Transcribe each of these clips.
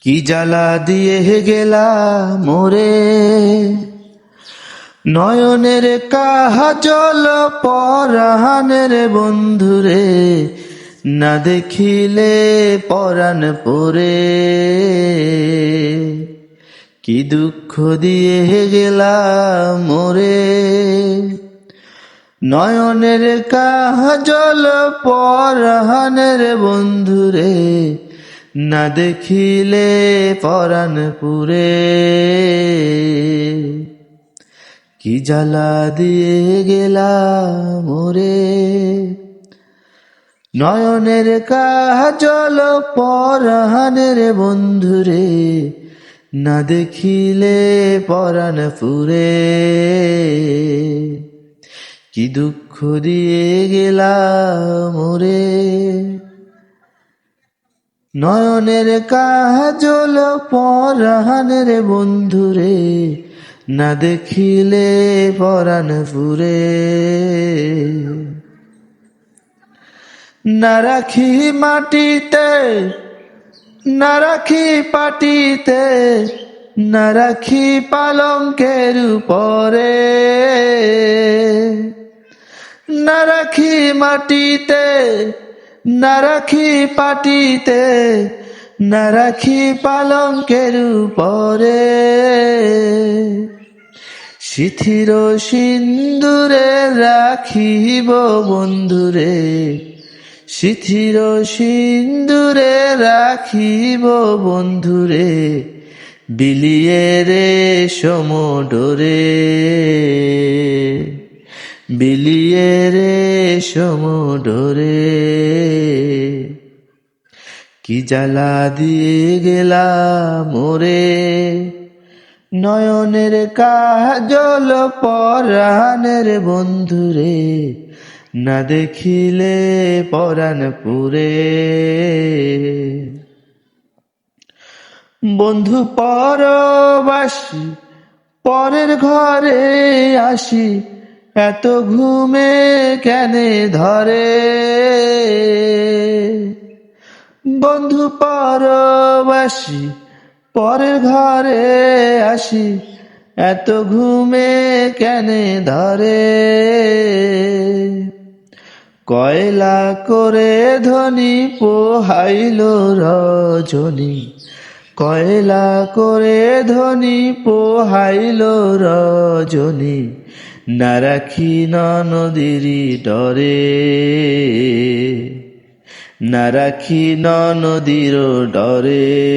কি জ্বালা দিয়ে গেলা মোরে? নয়নের কাহাজল পরাহানের বন্ধুরে, না দেখিলে পরাণ পরে। কি দুঃখ দিয়ে গেলা মোরে? নয়নের কাজল পরাহানের বন্ধুরে না দেখিলে পরাণ পুরে কি জ্বালা দিয়ে গেলা মোরে নয়নের কাজল পরাহানের বন্ধুরে, না দেখিলে পরাণ পুরে কি দুঃখ দিয়ে গেলা মোরে নয়নের কাজল পরাহানের বন্ধুরে, না দেখিলে পরাণ ফুরে। না রাখি মাটিতে, না রাখি পাটিতে, না রাখি পালঙ্কের উপরে। না রাখি মাটিতে না রাখি পাটিতে, না রাখি পালঙ্কের উপরে। শিথির সিন্দুরে রাখিব বন্ধুরে, শিথির সিন্দুরে রাখিব বন্ধুরে, বিলিয়ে রে সমডোরে বিলিয়ে রে সমডোরে কি জ্বালা দিয়ে গেলা মোরে নয়নের কাজল পরাণের বন্ধুরে, না দেখিলে পরাণ পুরে বন্ধু পরবাসী, পরের ঘরে আসি এত ঘুমে কেনে ধরে? বন্ধু পরবাসী, পরের ঘরে আসি, এত ঘুমে কেনে ধরে? কয়লা করে ধনী পোহাইল রজনী, কয়লা করে ধনী পোহাইল রজনী না রাখি নদীর ডরে। না রাখি নদীর ডরে।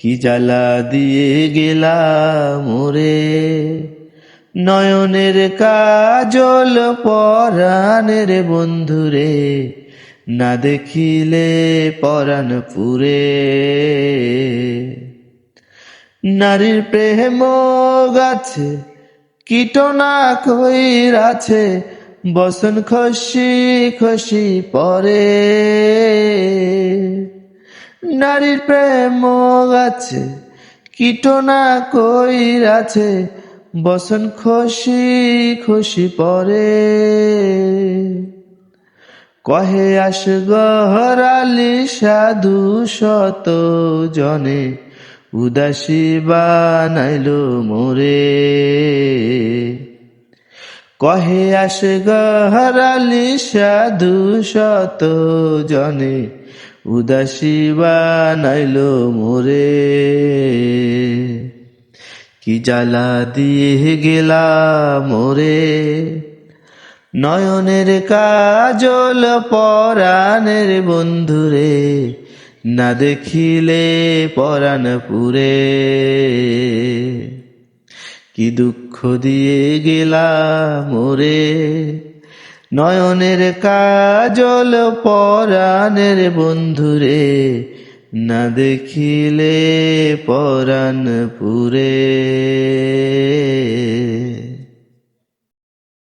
কি জ্বালা দিয়ে গেলা মোরে নয়নের কাজল পরাণের বন্ধুরে, না দেখিলে পরাণ পুরে। নারীর প্রেম গাছে কীটনা কইরাছে বসন খসি খসি পরে। নারীর প্রেম গাছে কীটনা কইরাছে বসন খসি খসি পরে। কহে আস গহরালি সাধু শত জনে উদাসী বানাইল মোরে। কহে আস গহরালি সাধু শত জনে উদাসী বানাইল মোরে। কি জ্বালা দিয়ে গেলা মোরে। নয়নের কাজল পরাণের বন্ধুরে না দেখিলে পরাণ পুরে কি দুঃখ দিয়ে গেলা মোরে। নয়নের কাজল পরাণের বন্ধুরে। না দেখিলে পরাণ পুরে